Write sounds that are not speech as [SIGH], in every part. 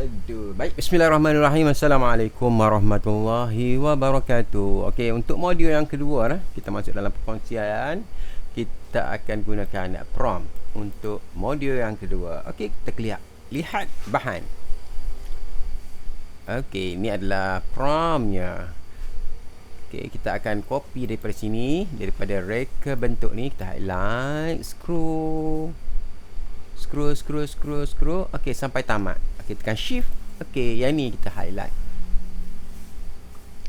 Aduh. Baik, bismillahirrahmanirrahim. Assalamualaikum warahmatullahi wabarakatuh. Okey, untuk modul yang kedua nah, kita masuk dalam perkongsian. Kita akan gunakan prompt untuk modul yang kedua. Okey, kita lihat. Lihat bahan. Okey, ini adalah promptnya. Okey, kita akan copy daripada sini, daripada reka bentuk ni kita highlight, scroll scroll scroll scroll scroll okey sampai tamat okey tekan shift. Okey yang ni kita highlight.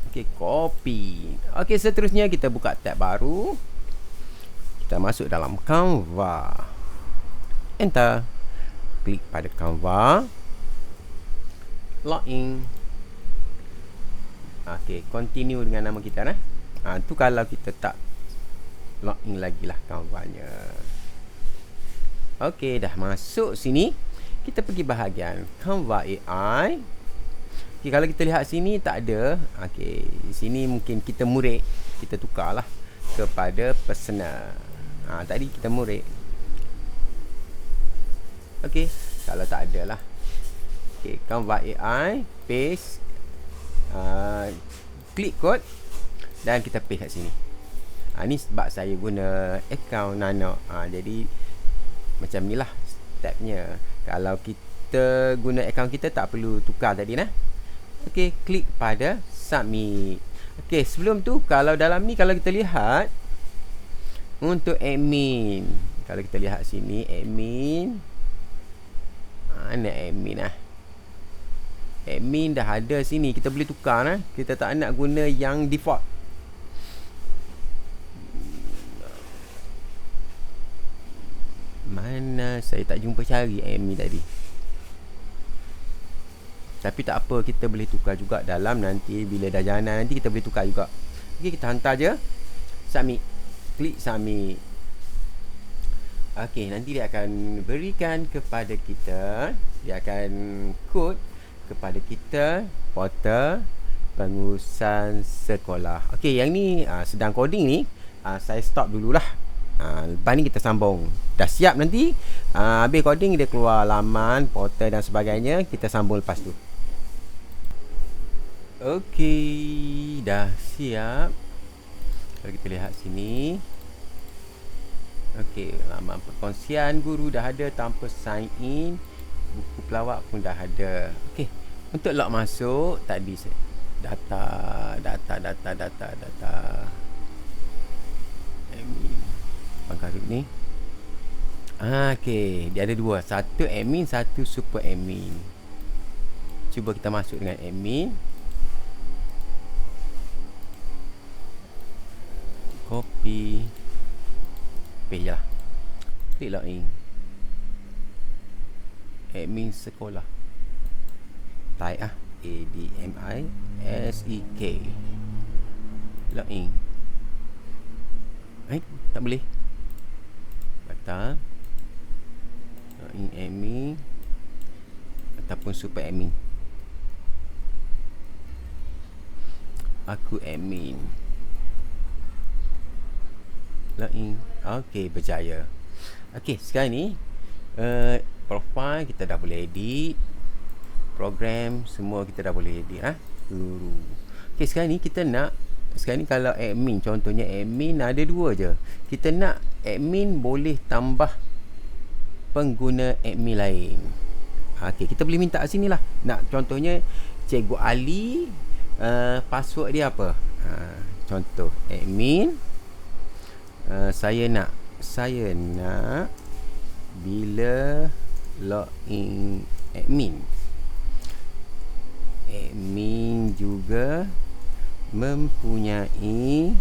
Okey copy. Okey seterusnya kita buka tab baru. Kita masuk dalam canva. Enter. Klik pada canva. Login. Okey continue dengan nama kita nah ha tu kalau kita tak login lagi lah canva-nya. Okey, dah masuk sini. Kita pergi bahagian Canva AI. Okay, kalau kita lihat sini tak ada. Okey, sini mungkin kita murid. Kita tukarlah kepada personal. Ha, tadi kita murid. Okey, kalau tak ada lah. Okey, Canva AI. Paste. Uh, klik kod. Dan kita paste kat sini. Ha, ni sebab saya guna account Nano. Ha, jadi, macam ni lah stepnya kalau kita guna akaun kita tak perlu tukar tadi nah. Ok klik pada submit. Ok sebelum tu kalau dalam ni kalau kita lihat untuk admin. Kalau kita lihat sini admin. Mana admin lah admin dah ada sini kita boleh tukar nah. Kita tak nak guna yang default Mana saya tak jumpa cari Amy tadi. Tapi tak apa Kita boleh tukar juga dalam nanti. Bila dah jalan nanti kita boleh tukar juga. Okay kita hantar je. Submit Klik submit Okay nanti dia akan berikan kepada kita Dia akan kod kepada kita Portal pengurusan sekolah. Okay yang ni uh, sedang coding ni uh, Saya stop dululah Ha, lepas ni kita sambung. Dah siap nanti? Ha, Habis coding dia keluar laman Portal dan sebagainya Kita sambung lepas tu. Okey Dah siap. Kalau kita lihat sini. Okey Laman perkongsian guru dah ada Tanpa sign in. Buku pelawak pun dah ada. Okey Untuk log masuk Tadi Data Data Data Data Data Pangkarut ni. Ah, Okay Dia ada dua. Satu admin Satu super admin. Cuba kita masuk dengan admin. Copy. Je lah. Klik login. Admin sekolah. Type ah. A-D-M-I-S-E-K Login. Eh, tak boleh data in admin ataupun super admin aku admin login ok berjaya. Ok sekarang ni uh, profile kita dah boleh edit. Program semua kita dah boleh edit ha? guru. Ok sekarang ni kita nak sekarang ni kalau admin contohnya admin ada dua je. Kita nak admin boleh tambah pengguna admin lain. Okey, kita boleh minta sini lah. Nak contohnya cikgu Ali uh, password dia apa? Uh, contoh admin. Uh, saya nak saya nak bila login admin. Admin juga mempunyai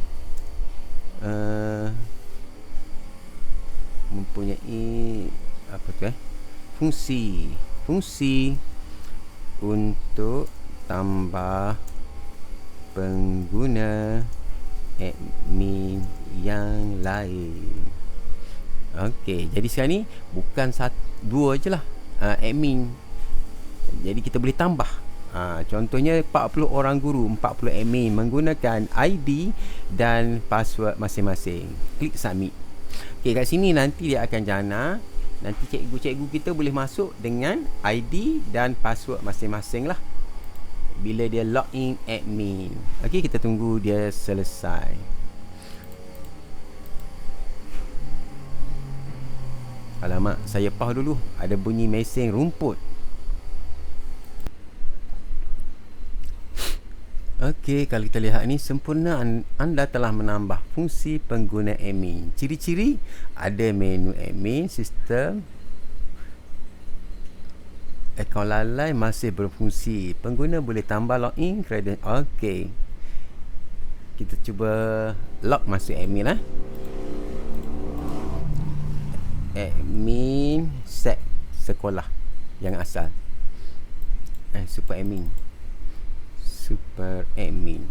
uh, mempunyai apa tu eh fungsi fungsi untuk tambah pengguna admin yang lain. Okey, jadi sekarang ni bukan satu, dua je lah uh, admin. Jadi kita boleh tambah Ha, contohnya 40 orang guru 40 admin menggunakan ID dan password masing-masing. Klik submit. Ok kat sini nanti dia akan jana nanti cikgu-cikgu kita boleh masuk dengan ID dan password masing-masing lah. Bila dia login admin. Ok kita tunggu dia selesai. Alamak saya pause dulu. Ada bunyi mesin rumput Okey, kalau kita lihat ni sempurna anda telah menambah fungsi pengguna admin. Ciri-ciri ada menu admin, sistem akaun lalai masih berfungsi. Pengguna boleh tambah login kredit. Okey. Kita cuba log masuk admin lah. Admin set sekolah yang asal. Eh, super admin super admin.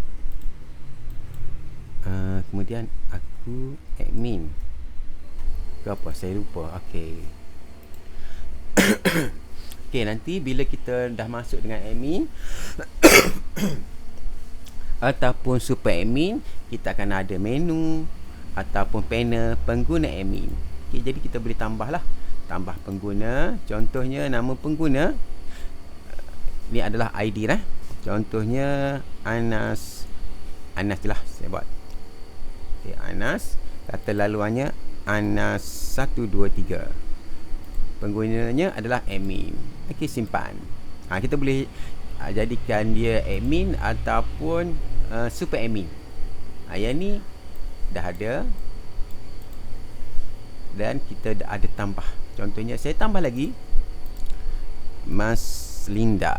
Uh, kemudian aku admin. Ke apa saya lupa. Okey. [COUGHS] Okey nanti bila kita dah masuk dengan admin [COUGHS] ataupun super admin kita akan ada menu ataupun panel pengguna admin. Okey jadi kita boleh tambahlah. Tambah pengguna. Contohnya nama pengguna. Ni adalah ID lah Contohnya Anas. Anas je lah saya buat. Okay, Anas. Kata laluannya Anas 123 Penggunanya adalah admin Okey simpan. Ha, Kita boleh ha, jadikan dia admin Ataupun uh, super admin ha, Yang ni Dah ada. Dan kita dah ada tambah. Contohnya saya tambah lagi. Mas Linda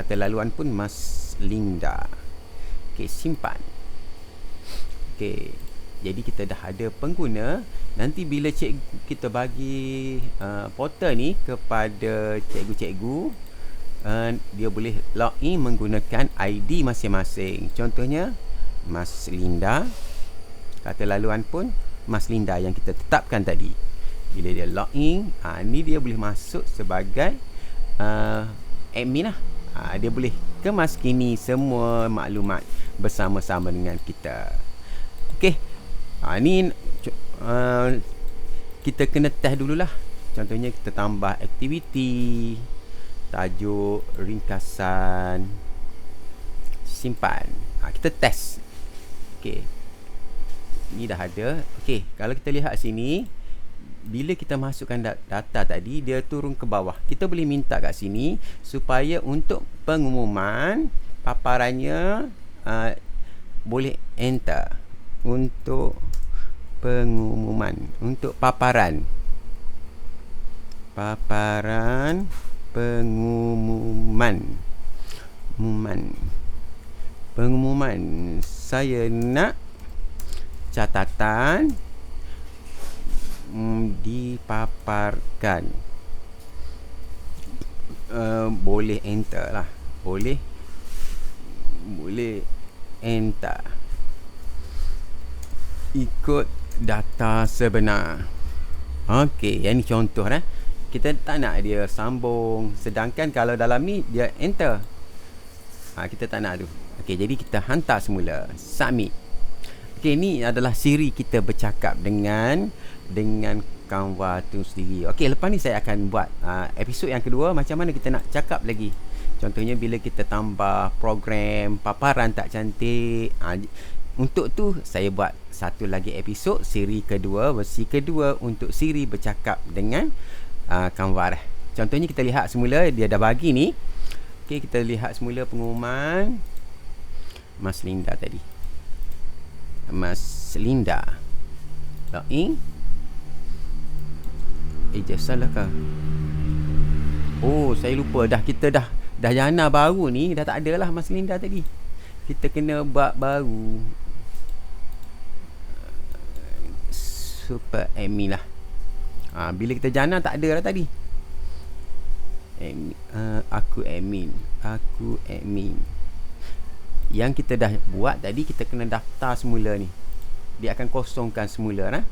Kata laluan pun Mas Linda. Okey, simpan. Okey Jadi kita dah ada pengguna. Nanti bila cikgu kita bagi uh, portal ni Kepada cikgu-cikgu uh, Dia boleh login menggunakan ID masing-masing. Contohnya Mas Linda. Kata laluan pun Mas Linda yang kita tetapkan tadi. Bila dia login uh, Ni dia boleh masuk sebagai uh, Admin lah ha, dia boleh kemaskini semua maklumat bersama-sama dengan kita. Okey. Ha, ni uh, kita kena test dululah. Contohnya kita tambah aktiviti tajuk ringkasan simpan. Ha, kita test. Okey. Ni dah ada. Okey kalau kita lihat sini bila kita masukkan data tadi dia turun ke bawah. Kita boleh minta kat sini supaya untuk pengumuman paparannya uh, boleh enter untuk pengumuman untuk paparan. Paparan pengumuman. Pengumuman. Pengumuman. Saya nak catatan mm, dipaparkan. Uh, boleh enter lah. Boleh. Boleh enter. Ikut data sebenar. Okey, yang ni contoh eh. Kita tak nak dia sambung. Sedangkan kalau dalam ni Dia enter. Ha, Kita tak nak tu. Okey, jadi kita hantar semula. Submit Okey, ni adalah siri kita bercakap dengan dengan Canva tu sendiri. Okey, lepas ni saya akan buat uh, episod yang kedua macam mana kita nak cakap lagi. Contohnya bila kita tambah program paparan tak cantik. Uh, untuk tu saya buat satu lagi episod siri kedua, versi kedua untuk Siri bercakap dengan uh, Canva dah. Contohnya kita lihat semula dia dah bagi ni. Okey, kita lihat semula pengumuman Mas Linda tadi. Mas Linda. Login. Eh salah kah? Oh saya lupa. Dah kita dah Dah jana baru ni. Dah tak ada lah Mas Linda tadi. Kita kena buat baru. Super Amy lah. Ha, Bila kita jana tak ada lah tadi. Amy, uh, Aku admin Aku admin Yang kita dah buat tadi Kita kena daftar semula ni Dia akan kosongkan semula lah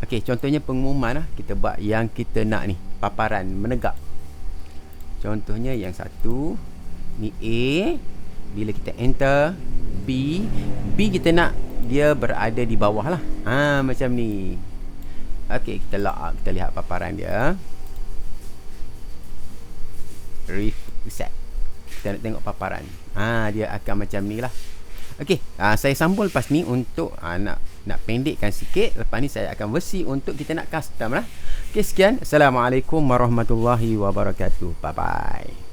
Okey, contohnya pengumuman lah kita buat yang kita nak ni, paparan menegak. Contohnya yang satu ni A bila kita enter B B kita nak dia berada di bawah lah. Ha macam ni. Okey, kita lock Kita lihat paparan dia. Reset. Kita nak tengok paparan. Ha, dia akan macam ni lah. Okey, ha, saya sambung lepas ni untuk ha, nak nak pendekkan sikit. Lepas ni saya akan versi untuk kita nak custom lah. Okey, sekian. Assalamualaikum warahmatullahi wabarakatuh. Bye-bye.